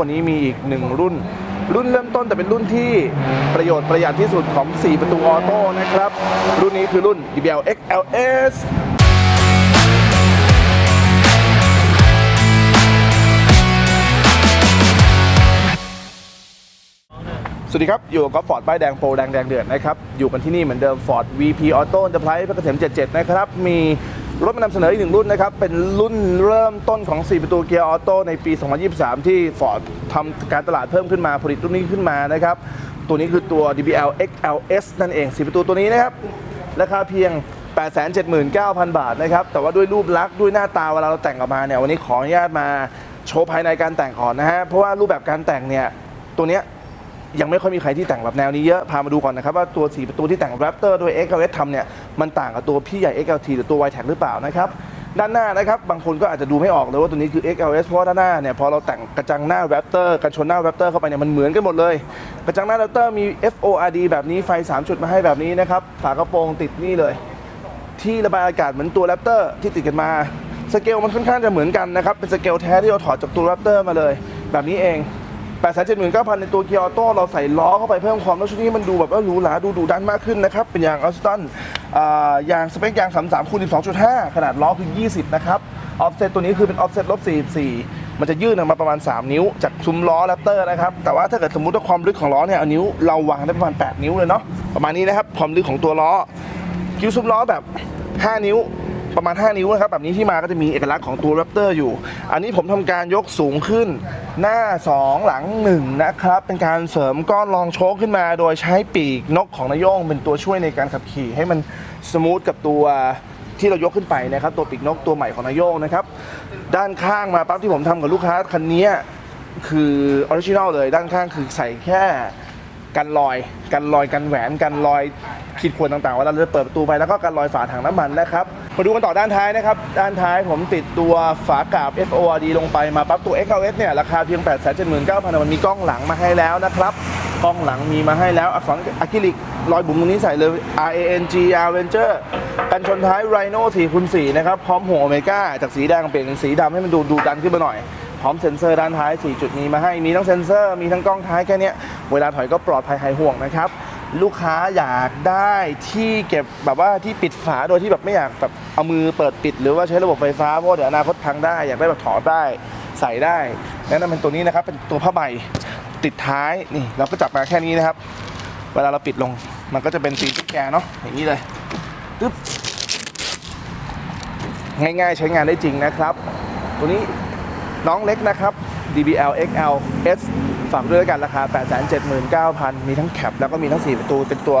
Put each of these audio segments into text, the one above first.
วันนี้มีอีกหนึ่งรุ่น รุ่นเริ่มต้นแต่เป็นรุ่นที่ประโยชน์ประหยัดที่สุดของ 4 ประตูออโต้นะครับ รุ่นนี้คือรุ่น DBL XLS สวัสดีครับ อยู่กับฟอร์ดป้ายแดงโปรแดงแดงเดือดนะครับ อยู่กันที่นี่เหมือนเดิม Ford VP Auto Enterprise พระเกษม77 นะครับ มี รถมานำเสนออีกหนึ่งรุ่นนะครับ เป็นรุ่นเริ่มต้นของ 4 ประตูเกียร์ออโต้ในปี 2023 ที่ Ford ทำการตลาดเพิ่มขึ้นมาผลิตรุ่นนี้ขึ้นมานะครับ ตัวนี้คือตัว DBL XLS นั่นเอง 4 ประตูตัวนี้นะครับ ราคาเพียง 879,000 บาทนะครับ แต่ว่าด้วยรูปลักษณ์ด้วยหน้าตาเวลาเราแต่งออกมาเนี่ยวันนี้ขออนุญาตมาโชว์ภายในการแต่งก่อนนะฮะเพราะว่ารูปแบบการแต่งเนี่ยตัวเนี้ย ยังไม่ค่อยมีใครที่แต่งแบบแนวนี้เยอะ พามาดูก่อนนะครับว่าตัว 4 ประตูที่แต่ง Raptor โดย XLS ทำเนี่ยมันต่างกับตัวพี่ใหญ่ XLT หรือตัว YTEC หรือเปล่านะครับด้านหน้านะครับบางคนก็อาจจะดูไม่ออกเลยว่าตัวนี้คือ XLS เพราะด้านหน้าเนี่ยพอเราแต่งกระจังหน้า Raptor กันชนหน้า Raptor เข้าไปเนี่ยมันเหมือนกันหมดเลย กระจังหน้า Raptor มี FORD แบบนี้ไฟ 3 จุดมาให้แบบนี้นะครับฝากระโปรงติดนี่เลย ที่ระบายอากาศเหมือนตัวแรปเตอร์ที่ติดกันมาสเกลมันค่อนข้างจะเหมือนกันนะครับเป็นสเกลแท้ที่เราถอดจากตัวแรปเตอร์มาเลย แบบนี้เอง 8 7 9 0 0 0ในตัวเกียร์ออโต้เราใส่ล้อเข้าไปเพิ่มความแล้วชุดนี้มันดูแบบว่าหรูหราดูดุดันมากขึ้นนะครับ เป็นยางออสตันยางสเปคยาง 33คูณ12.5 ขนาดล้อคือ 20 นะครับออฟเซตตัวนี้คือเป็นออฟเซตลบ44 มันจะยื่นออกมาประมาณ 3 นิ้ว จากซุ้มล้อแรปเตอร์นะครับ แต่ว่าถ้าเกิดสมมติว่าความลึกของล้อเนี่ยเอานิ้วเราวางได้ประมาณ 8 นิ้วเลยเนาะประมาณนี้นะครับความลึกของตัวล้อคิ้วซุ้มล้อแบบ 5 นิ้ว ประมาณ 5 นิ้วนะครับแบบนี้ที่มาก็จะมีเอกลักษณ์ของตัว Raptor อยู่ อันนี้ผมทำการยกสูงขึ้น หน้า 2 หลัง 1 นะครับ เป็นการเสริมก้อนรองโชคขึ้นมาโดยใช้ปีกนกของนายโยงเป็นตัวช่วยในการขับขี่ให้มันสมูทกับตัวที่เรายกขึ้นไปนะครับตัวปีกนกตัวใหม่ของนายโยงนะครับด้านข้างมาปั๊บที่ผมทำกับลูกค้าคันนี้คือออริจินอลเลย ด้านข้างคือใส่แค่กันรอยกันรอยกันแหวนกันรอยขีดข่วนต่างๆเวลาเราจะเปิดประตูไปแล้วก็กันรอยฝาถังน้ำมันนะครับ มาดูกันต่อด้านท้ายนะครับ ด้านท้ายผมติดตัวฝากาบ FORD ลงไปมาปั๊บตัว XLS เนี่ยราคาเพียง 8 7 9 0 0 0มันมีกล้องหลังมาให้แล้วนะครับกล้องหลังมีมาให้แล้วอักษรอะคริลิกรอยบุ๋มตรงนี้ใส่เลย R A N G R Venture กันชนท้าย Rhino 4คูณ4นะครับ พร้อมหัวโอเมก้าจากสีแดงเปลี่ยนเป็นสีดำให้มันดูดูดันขึ้นมาหน่อย พร้อมเซ็นเซอร์ด้านท้าย 4 จุดมีมาให้มีทั้งเซ็นเซอร์มีทั้งกล้องท้ายแค่เนี้ยเวลาถอยก็ปลอดภัยหายห่วงนะครับ ลูกค้าอยากได้ที่เก็บแบบว่าที่ปิดฝาโดยที่แบบไม่อยากแบบเอามือเปิดปิด หรือว่าใช้ระบบไฟฟ้าเพราะเดี๋ยวอนาคตพังได้อยากได้แบบถอดได้ใส่ได้แนะนำเป็นตัวนี้นะครับเป็นตัวผ้าใบติดท้ายนี่เราก็จับมาแค่นี้นะครับ เวลาเราปิดลงมันก็จะเป็นตีนตุ๊กแกเนาะอย่างนี้เลยตึ๊บง่ายๆใช้งานได้จริงนะครับ ตัวนี้ น้องเล็กนะครับ DBL XL S ฝากด้วยแล้วกันราคา 879,000 มีทั้งแคปแล้วก็มีทั้ง 4 ประตู เป็นตัว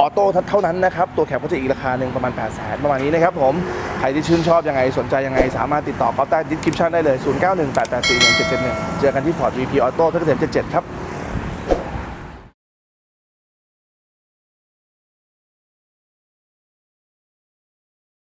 ออโต้เท่านั้นนะครับ ตัวแคปก็จะอีกราคาหนึ่งประมาณ 800,000ประมาณนี้นะครับผม ใครที่ชื่นชอบยังไง สนใจยังไง สามารถติดต่อเขาใต้ดิสคริปชั่นได้เลย 0918841771 เจอกันที่ Ford VP Auto เพชรเกษม77 ครับ